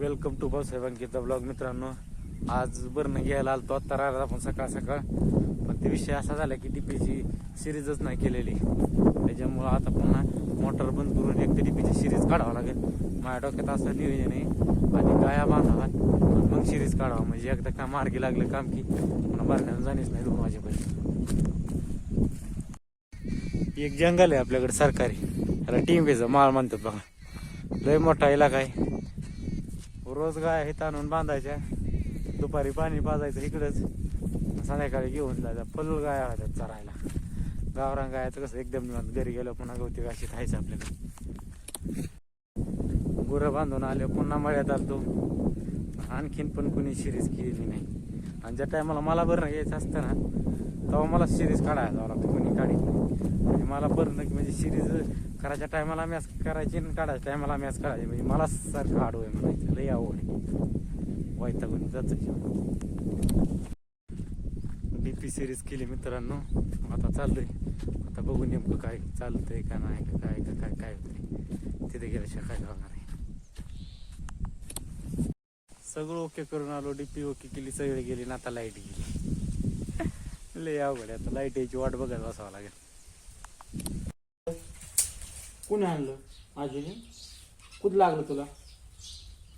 Welcome to भाऊसाहेबांकीचा blog मित्रांनो. आज बरणं घ्यायला आलतो आत्ता राहिला आपण सकाळ सकाळ. पण ते विषय असा झाला की डीपीची सिरीजच नाही केलेली. त्याच्यामुळं आता पुन्हा मोटर बंद करून एक तर डीपीची सिरीज काढावं लागेल. माझ्या डोक्यात असं नियोजन आहे. आणि गाया बांधावा. मग सिरीज काढावा. म्हणजे एकदा का मार्गी लागलं काम की पुन्हा भरण्यानं जाणीच नाही दोन पैसे एक जंगल आहे आपल्याकडे सरकारी. त्याला वेज माळ म्हणतात बघा. लय मोठा इलाका आहे. रोज गाय हे आणून बांधायच्या. दुपारी पाणी पाजायचं इकडंच. संध्याकाळी घेऊन जायचं. पल्ल गाया होत्या चरायला. गावरान गायचं कसं एकदम निवांत. घरी गेलं पुन्हा गवती गाशी खायचं आपल्याला. गुरं बांधून आले पुन्हा मळ्यात आलतो. आणखीन पण कुणी सिरीज केली नाही. आणि ज्या टायमाला मला बरं यायचं असतं ना तेव्हा मला सिरीज काढायला जावं लागतं. कोणी काढीत नाही. आणि मला बरं म्हणजे सिरीज करायच्या टायमाला मॅच करायची आणि काढायच्या टायमाला मॅच काढायची. म्हणजे मला सारखं आडू आहे म्हणायचं. लई आवड आहे. वैतागून डी पी सिरीज केली मित्रांनो. आता चाललोय. आता बघू नेमकं काय चालतंय का नाही का काय का काय काय होतंय. तिथे गेल्याशिवाय काय करणार आहे. सगळं ओके करून आलो. डीपी ओके केली सगळी गेली ना आता लाइट गेली. लय आवड आहे. आता लाइट यायची वाट बघायला बसावं लागेल. कोणी आणलं? आजीने? कुठं लागलं तुला?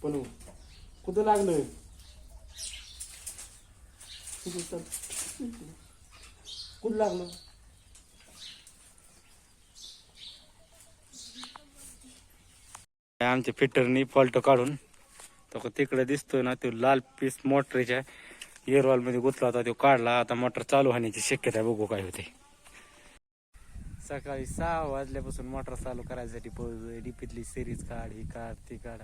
पण हो. कुठं लागलं? कुठं लागलं? आमच्या फिटरनी फॉल्ट काढून तो तिकडे दिसतोय ना तो लाल पीस मोटरीच्या एअरवॉलमध्ये गुतला होता तो काढला. आता मोटर चालू होण्याची शक्यता आहे बघू काय होते. सकाळी सहा वाजल्यापासून मोटर चालू करायसाठी पोहोचलोय डीपीतली सिरीज काढ ही काढ ती काढ.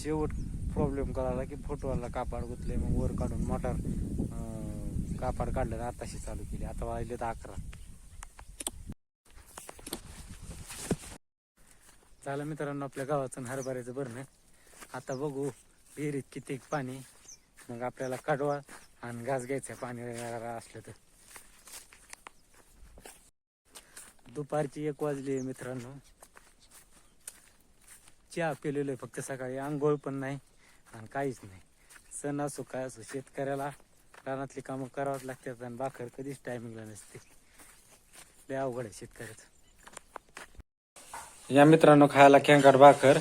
शेवट प्रॉब्लेम कळाला की फोटोला कापाड गुतले मग वर काढून मोटर कापाड काढलं आताशी चालू केली. आता वाजले तर अकरा. चला मित्रांनो आपल्या गावाचं हरभऱ्याचं भरणं आता बघू विहिरीत किती पाणी. मग आपल्याला कडवा आणि घास घ्यायचं पाणी असलं तर. दुपारची एक वाजली आहे मित्रांनो. चहा पिलेलो आहे फक्त सकाळी. आंघोळ पण नाही आणि काहीच नाही. सण असो काय असो शेतकऱ्याला रानातली कामं करावंच लागतात आणि बाखर कधीच टायमिंगला नसते. लय अवघड आहे शेतकऱ्याचं. या मित्रांनो खायला खेंकाट भाकर.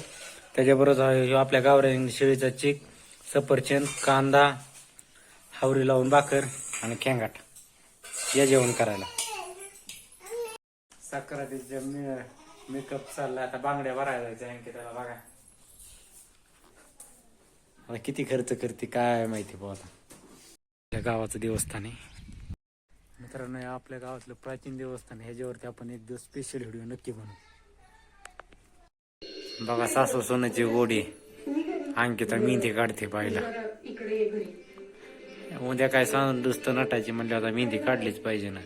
त्याच्याबरोबर आपल्या गावऱ्या शेळीचा चिक सफरचंद कांदा हावरी लावून भाकर आणि खेंगाट. या जेवण करायला. साखरातीच्या मेकअप चाललाय आता बांगड्या भरायला जायचं त्याला बघा. आता किती खर्च करते काय माहिती बुवा आता. आपल्या गावाचं देवस्थान आहे. मित्रांनो आपल्या गावातलं प्राचीन देवस्थान ह्याच्यावरती आपण एक दिवस स्पेशल व्हिडिओ नक्की बनवू. बघा सासू सोन्याची गोडी. अंकिता मेहंदी काढते पाहिला उद्या काय सांग दुस्त नटायची म्हणलं आता मेहंदी काढलीच पाहिजे ना.